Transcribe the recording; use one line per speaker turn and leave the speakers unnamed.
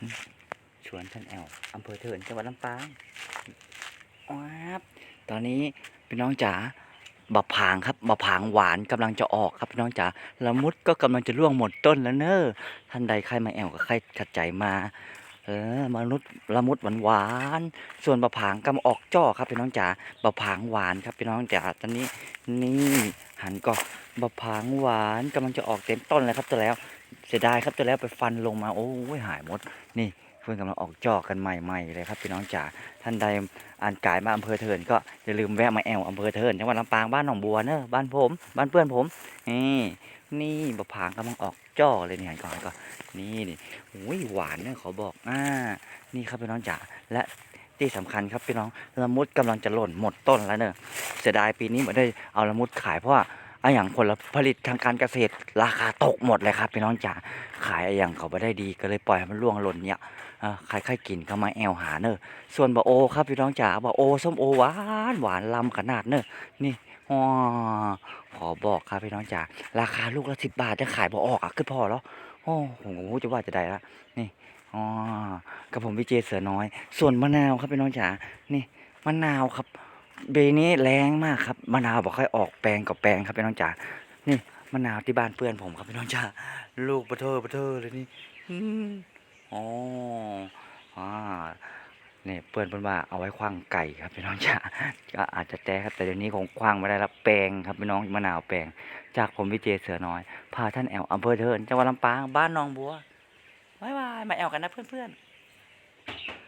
อืมชวนท่านแอลอำเภอเถินจังหวัดลำปางว้าบตอนนี้พี่น้องจ๋าบะผางครับบะผางหวานกำลังจะออกครับพี่น้องจ๋าละมุดก็กำลังจะร่วงหมดต้นแล้วเนอะท่านใดใครมาแอลก็ใครขัดใจมาเออมนุษย์ละมุดหวานหวาน ส่วนบะผางกำลังออกจ่อครับพี่น้องจ๋าบะผางหวานครับพี่น้องจ๋าตอนนี้นี่หันก็บะผางหวานกำลังจะออกเต็มต้นเลยครับตัวแล้ว เสียดายครับตัวแล้วไปฟันลงมาโอ้ยหายหมด นี่เพื่อนกำลังออกจอกกันใหม่ๆเลยครับพี่น้องจ๋าท่านใดอ่านกายมาอำเภอเทินก็อย่าลืมแวะมาแอวอำเภอเทินจังหวัดลำปางบ้านหนองบัวเนอะบ้านผม บ้านเพื่อนผมนี่นี่บะผางกำลังออกจ่อเลยนี่หันก่อนก็นี่นี่โอ้ยหวานเนี่ยขอบอกอ่านี่ครับพี่น้องจ๋าและที่สำคัญครับพี่น้องละมุดกำลังจะหล่นหมดต้นแล้วเนอะเสียดายปีนี้ไม่ได้เอาละมุดขายเพราะว่า อะอย่างผลผลิตทางการเกษตรราคาตกหมดเลยครับพี่น้องจ๋าขายอะอย่างเขาไม่ได้ดีก็เลยปล่อยให้มันล่วงหล่นเนี่ยอ่าใครใครกินก็มาแอวหาเนอะส่วนบะโอครับพี่น้องจ๋าบะโอส้มโอหวานหวานลำขนาดเนอะนี่อ๋อขอบอกครับพี่น้องจ๋าราคาลูกละสิบบาทจะขายบะออกอะคือพอแล้วโอ้ผมก็ไม่รู้จะว่าจะได้ละนี่อ๋อกับผมวิเจเสือน้อย ส่วนมะนาวครับพี่น้องจ๋านี่มะนาวครับ เบนี้แรงมากครับมะนาวบอกค่อยออกแปลงกับแปลงครับพี่น้องจ๋านี่มะนาวที่บ้านเพื่อนผมครับพี่น้องจ๋าลูกปะเทอปะเทอเลยนี่อ๋ออ่านี่เพื่อนเพื่อนว่าเอาไว้คว้างไก่ครับพี่น้องจ๋าก็อาจจะแจ้ครับแต่เดี๋ยวนี้คงคว้างไม่ได้แล้วแปลงครับพี่น้องมะนาวแปลง จากผมวิเจเสือน้อยพาท่านแอลอำเภอเทินจังหวัดลำปางบ้านหนองบัวบายบายมาแอลกันนะเพื่อนๆ